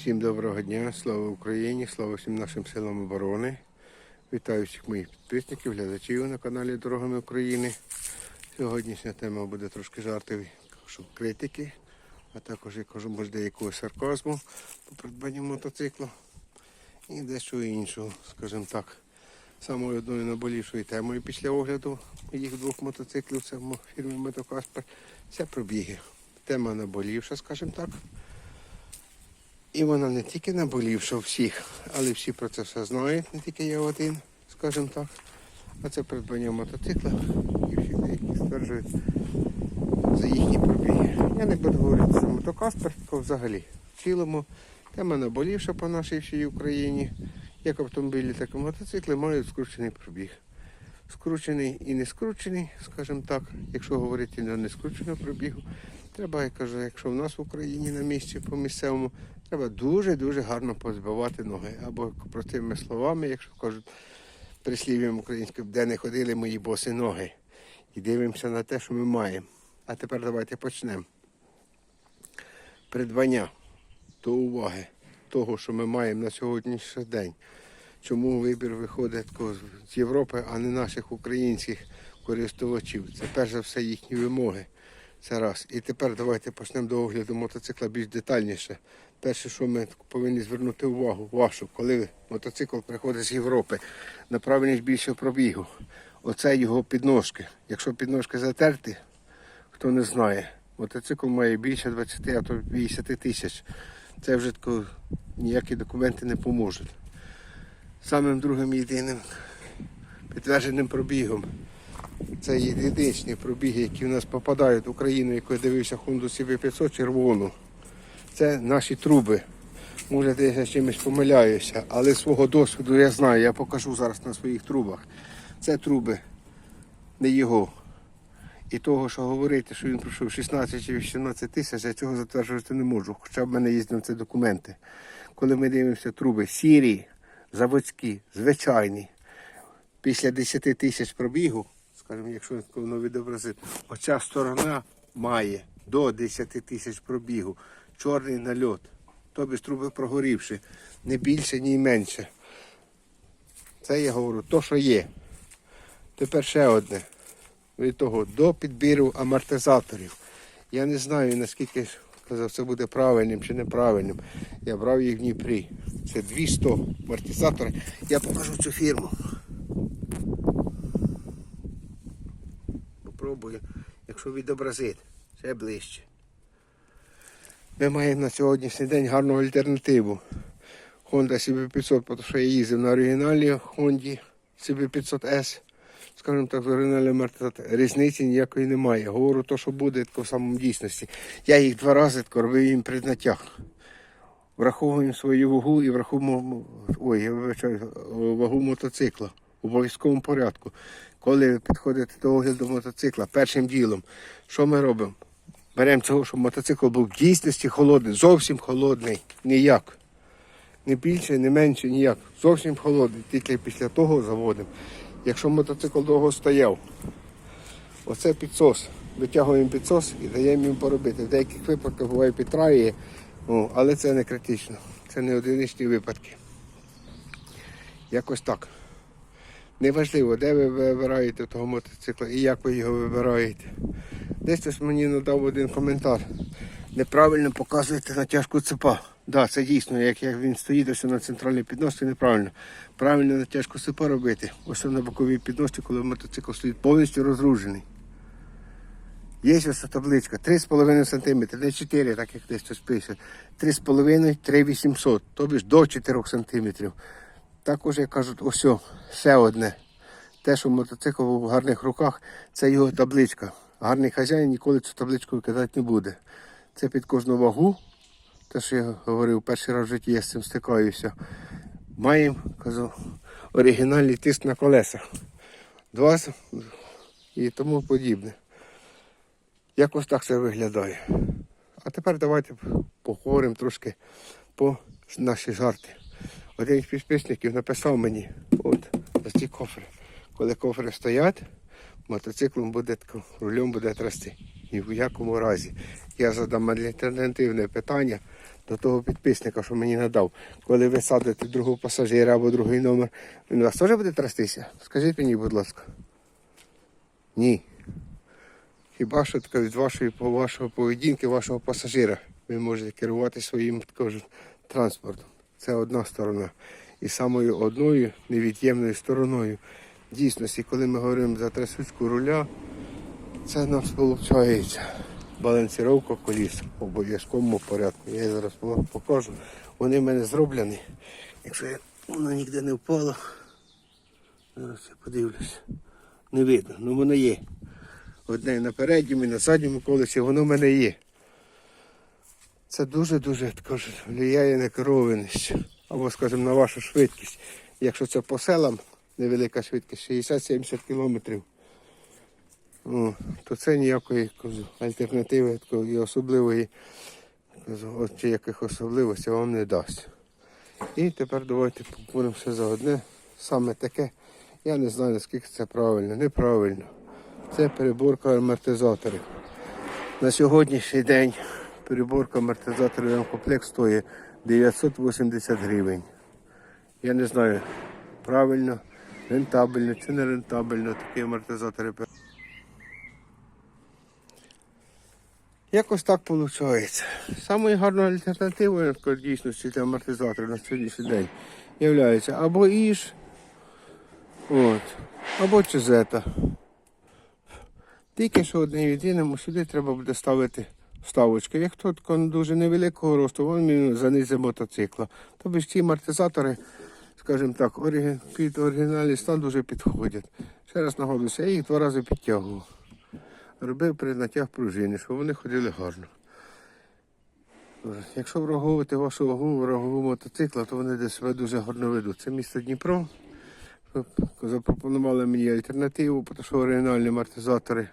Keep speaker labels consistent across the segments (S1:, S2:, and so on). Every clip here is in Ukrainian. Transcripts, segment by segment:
S1: Всім доброго дня, слава Україні, слава всім нашим силам оборони. Вітаю всіх моїх підписників, глядачів на каналі Дорогами України. Сьогоднішня тема буде трошки жартів, щоб критики, а також я кажу, може деякого сарказму по придбанню мотоцикла і дещо іншого, скажімо так. Самою одною наболівшою темою після огляду моїх двох мотоциклів, це мо- фірми Мотокаспер, це пробіги. Тема наболівша, скажімо так. І вона не тільки наболівша всіх, але всі про це все знають, не тільки я один, скажімо так. А це придбання мотоцикла і всі деякі стверджують за їхні пробіги. Я не буду говорити за мотокаспер, тільки взагалі. В цілому тема наболівша по нашій всій Україні. Як автомобілі, так і мотоцикли мають скручений пробіг. Скручений і не скручений, скажімо так, якщо говорити на нескрученому пробігу, треба, я кажу, якщо в нас в Україні на місці по місцевому, треба дуже-дуже гарно позбивати ноги. Або простими словами, якщо кажуть прислів'ям українським, де не ходили мої боси ноги. І дивимося на те, що ми маємо. А тепер давайте почнемо. Придбання до уваги того, що ми маємо на сьогоднішній день. Чому вибір виходить з Європи, а не наших українських користувачів? Це перш за все їхні вимоги. Це раз. І тепер давайте почнемо до огляду мотоцикла більш детальніше. Перше, що ми повинні звернути увагу вашу, коли мотоцикл приходить з Європи на правильність більшого пробігу. Оце його підножки. Якщо підножки затерти, хто не знає, мотоцикл має більше 20, а то 50 тисяч. Це вже ніякі документи не поможуть. Самим другим єдиним підтвердженим пробігом. Це єдиничні пробіги, які в нас попадають в Україну, яку я дивився Honda CB500 червону. Це наші труби. Може, я чимось помиляюся, але свого досвіду я знаю, я покажу зараз на своїх трубах. Це труби не його. І того, що говорити, що він пройшов 16 чи 18 тисяч, я цього затверджувати не можу. Хоча в мене є на документи. Коли ми дивимося труби сірі, заводські, звичайні, після 10 тисяч пробігу, скажімо, якщо воно відобразити, оця сторона має до 10 тисяч пробігу, чорний нальот. Тобі ж труби прогорівши, не більше, ні менше. Це я говорю, то, що є. Тепер ще одне. Від того, до підбіру амортизаторів. Я не знаю, наскільки казав, це буде правильним чи неправильним. Я брав їх в Дніпрі. Це 200 амортизатори. Я покажу цю фірму. Попробую, якщо відобразити, ще ближче. Ми маємо на сьогоднішній день гарну альтернативу. Honda CB500, тому що я їздив на оригіналі Honda CB500S. Скажімо так, з амортизатором. Різниці ніякої немає. Говорю то, що буде, тако в самому дійсності. Я їх два рази тако робив їм при знаттях. Враховуємо свою вагу і враховуємо ой, я вибачаю, вагу мотоцикла в обов'язковому порядку. Коли підходите до огляду мотоцикла, першим ділом, що ми робимо? Беремо цього, щоб мотоцикл був в дійсності холодний, зовсім холодний, ніяк. Не більше, не менше, ніяк. Зовсім холодний. Тільки після того заводимо. Якщо мотоцикл довго стояв, оце підсос. Витягуємо підсос і даємо їм поробити. В деяких випадках буває підтраює, ну, але це не критично. Це не одиничні випадки. Якось так. Неважливо, де ви вибираєте того мотоцикла і як ви його вибираєте. Десь мені надав один коментар. Неправильно показуєте натяжку цепа. Так, да, це дійсно, як, він стоїть ось на центральній підносці, неправильно. Правильно натяжку цепа робити. Ось на боковій підносці, коли мотоцикл стоїть повністю розгружений. Є ось табличка 3,5 см, не 4, так як десь хтось пише. 3,5, 3,800, тобі ж до 4 см. Також, як кажуть, ось ще одне. Те, що мотоцикл в гарних руках, це його табличка. Гарний хазяїн ніколи цю табличку викидати не буде. Це під кожну вагу. Те, що я говорив, перший раз в житті я з цим стикаюся. Маємо, кажу, оригінальний тиск на колесах. Два і тому подібне. Якось так це виглядає. А тепер давайте поговоримо трошки по наші жарти. Один з підписників написав мені, от, ці кофри. Коли кофри стоять, мотоциклом буде рулем буде трясти. Ні в якому разі. Я задам альтернативне питання, до того підписника, що мені надав. Коли ви садите другого пасажира або другий номер, він вас теж буде трястися? Скажіть мені, будь ласка. Ні. Хіба що таке від вашої по вашого поведінки, вашого пасажира, ви можете керувати своїм кажуть, транспортом. Це одна сторона. І самою одною невід'ємною стороною дійсності, коли ми говоримо за трясучку руля, це нам виходить балансировка коліс в обов'язковому порядку. Я зараз покажу. Вони в мене зроблені. Якщо я- воно ніде не впало, зараз я подивлюся. Не видно, ну воно є. Одне на передньому і на задньому колесі, воно в мене є. Це дуже-дуже впливає на керованість. Або, скажімо, на вашу швидкість. Якщо це по селам, невелика швидкість, 60-70 кілометрів, ну, то це ніякої кажу, альтернативи такої особливої, кажу, от чи яких особливостей вам не дасть. І тепер давайте все за одне. Саме таке. Я не знаю, наскільки це правильно, неправильно. Це переборка амортизаторів. На сьогоднішній день переборка амортизаторів комплект стоїть 980 гривень. Я не знаю, правильно, рентабельно чи не рентабельно такі амортизатори. Якось так виходить. Самою гарною альтернативою дійсності для амортизаторів на сьогоднішній день є або Іж, от, або Чизета. Тільки що одне єдиному сюди треба буде ставити вставочки. Як тут дуже невеликого росту, він занизить мотоцикла. Тобто ці амортизатори, скажімо так, орigi- під оригінальний стан дуже підходять. Ще раз нагодуюся, я їх два рази підтягував. Робив при натяг пружини, щоб вони ходили гарно. Якщо враховувати вашу вагу, вагову мотоцикла, то вони десь себе дуже гарно ведуть. Це місто Дніпро. Запропонували мені альтернативу, тому що оригінальні амортизатори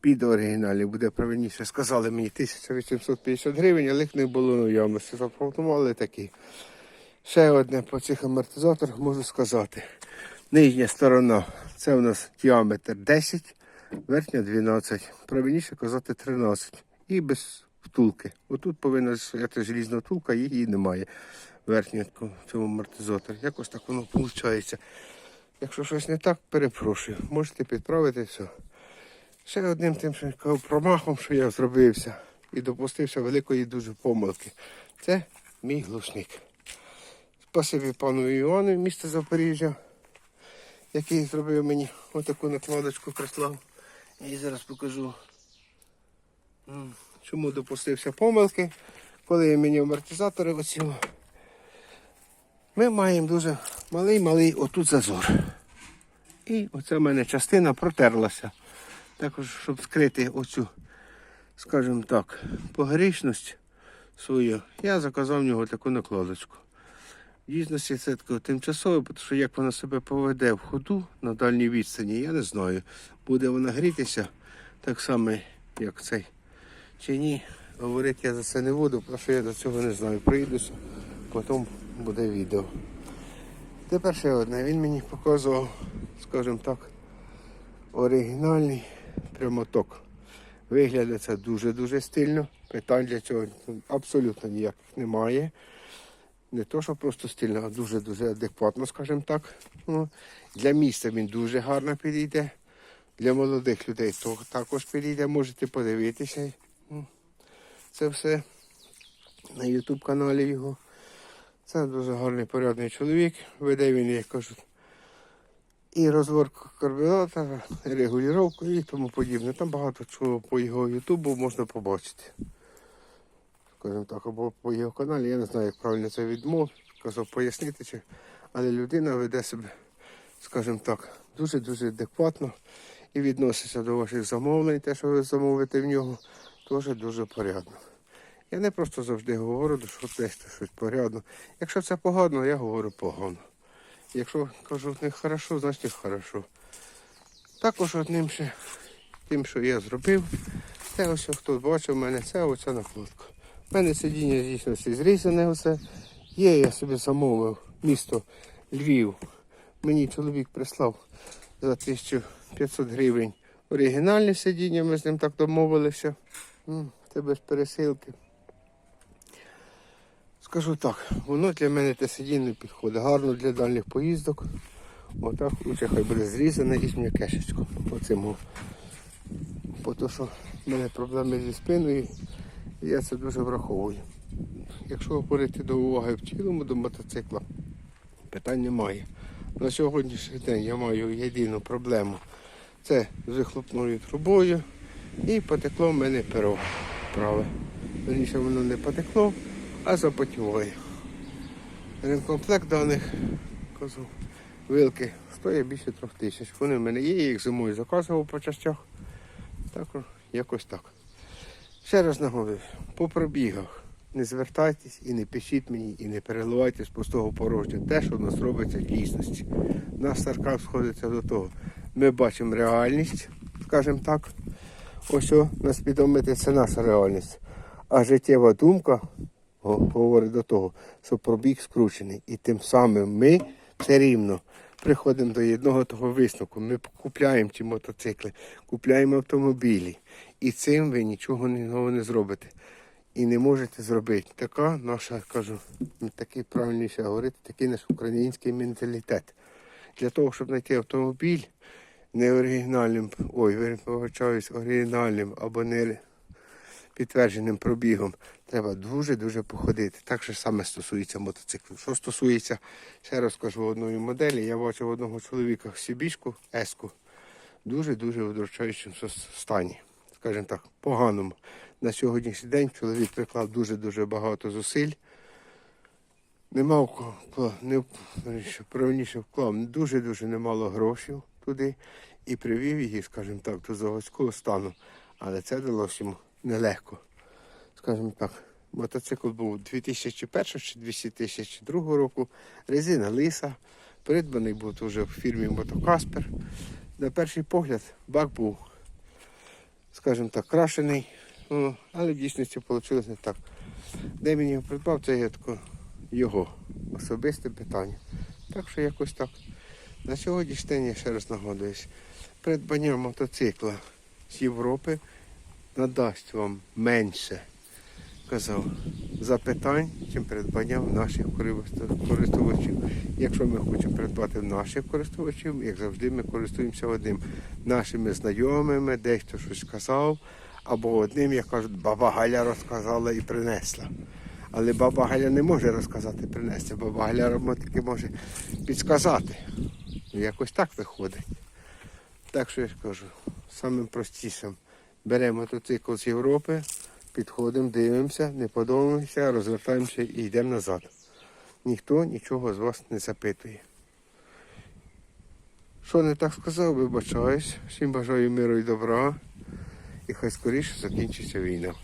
S1: під оригінальні буде правильніше. Сказали мені 1850 гривень, але їх не було наявності. Запропонували такі. Ще одне по цих амортизаторах можу сказати. Нижня сторона це у нас діаметр 10, верхня 12, правильніше казати 13. І без втулки. Отут повинна стояти желізна втулка, її немає. Верхня цьому амортизаторі. Якось так воно виходить. Якщо щось не так, перепрошую. Можете підправити все. Ще одним тим промахом, що я зробився і допустився великої дуже помилки. Це мій глушник. Спасибі пану Івану, місто Запоріжжя, який зробив мені отаку накладочку прислав. І зараз покажу, чому допустився помилки, коли я мені амортизатори оціла. Ми маємо дуже малий-малий отут зазор. І оця в мене частина протерлася. Також, щоб скрити оцю, скажімо так, погрішність свою, я заказав в нього таку накладочку. В дійсності це таке тимчасове, тому що як вона себе поведе в ходу на дальній відстані, я не знаю. Буде вона грітися так само, як цей. Чи ні, говорити я за це не буду, тому що я до цього не знаю. Приїдуся, потім буде відео. Тепер ще одне. Він мені показував, скажімо так, оригінальний прямоток. Виглядає це дуже-дуже стильно. Питань для цього абсолютно ніяких немає. Не то, що просто стильно, а дуже-дуже адекватно, скажімо так. Ну, для міста він дуже гарно підійде. Для молодих людей то також підійде, можете подивитися. Ну, Це все на YouTube каналі його. Це дуже гарний порядний чоловік. Веде він, як кажуть, і розворку карбюратора, і регулювання і тому подібне. Там багато чого по його ютубу можна побачити. Скажімо так, або по його каналі, я не знаю, як правильно це відмов, казав пояснити, чи... але людина веде себе, скажімо так, дуже-дуже адекватно і відноситься до ваших замовлень, те, що ви замовите в нього, теж дуже порядно. Я не просто завжди говорю, що десь щось порядно. Якщо це погано, я говорю погано. Якщо кажу не хорошо, значить хорошо. Також одним ще тим, що я зробив, це ось хто бачив мене, це оця накладка. У мене сидіння дійсно зрізане оце. Є, я собі замовив місто Львів. Мені чоловік прислав за 1500 гривень оригінальне сидіння, ми з ним так домовилися. Це без пересилки. скажу так, воно для мене те сидіння підходить. Гарно для дальніх поїздок. Отак лучше хай буде зрізане із м'якешечком. Оцим. о. Бо то, що в мене проблеми зі спиною, і я це дуже враховую. Якщо говорити до уваги в цілому до мотоцикла, питань немає. На сьогоднішній день я маю єдину проблему. Це з вихлопною трубою і потекло в мене перо праве. Верніше воно не потекло, а запотіває. Ремкомплект даних кажу, вилки стоїть більше трьох тисяч. Вони в мене є, їх зимою заказував по частях. Так, о, якось так. Ще раз нагадую, по пробігах не звертайтесь і не пишіть мені, і не переливайте з пустого порожня те, що в нас робиться в дійсності. Наш саркав сходиться до того. Ми бачимо реальність, скажімо так. Ось о, на спідометрі це наша реальність. А життєва думка говорить до того, що пробіг скручений. І тим самим ми все рівно приходимо до одного того висновку. Ми купляємо ті мотоцикли, купляємо автомобілі. І цим ви нічого не зробите. І не можете зробити. Така наша, кажу, такий правильніше говорити, такий наш український менталітет. Для того, щоб знайти автомобіль не оригінальним, ой, вибачаюсь, оригінальним або не підтвердженим пробігом, треба дуже-дуже походити. Так же саме стосується мотоциклу. Що стосується, ще раз кажу, одної моделі, я бачив одного чоловіка Сібішку, Еску, дуже-дуже в удручаючому стані. Скажімо так, поганому. На сьогоднішній день чоловік приклав дуже-дуже багато зусиль. Не мав не, правильніше вклав дуже-дуже немало грошей туди і привів її, скажімо так, до заводського стану. Але це далося йому нелегко. Скажімо так, мотоцикл був 2001 чи 2002 року, резина лиса, придбаний був вже в фірмі Мотокаспер. На перший погляд бак був, скажімо так, крашений, ну, але в дійсності вийшло не так. Де він його придбав, це є тако його особисте питання. Так що якось так. На сьогоднішній день я ще раз нагадуюсь, придбання мотоцикла з Європи надасть вам менше, казав, запитань, чим придбання в наших користувачів. Якщо ми хочемо придбати в наших користувачів, як завжди, ми користуємося одним нашими знайомими, дехто щось сказав, або одним, як кажуть, баба Галя розказала і принесла. Але баба Галя не може розказати, принести. Баба Галя таки може підказати. Ну, Якось так виходить. Так що я ж кажу, самим простішим. Беремо мотоцикл з Європи, підходимо, дивимося, не подобаємося, розвертаємося і йдемо назад. Ніхто нічого з вас не запитує. Що не так сказав, вибачаюсь. Всім бажаю миру і добра. І хай скоріше закінчиться війна.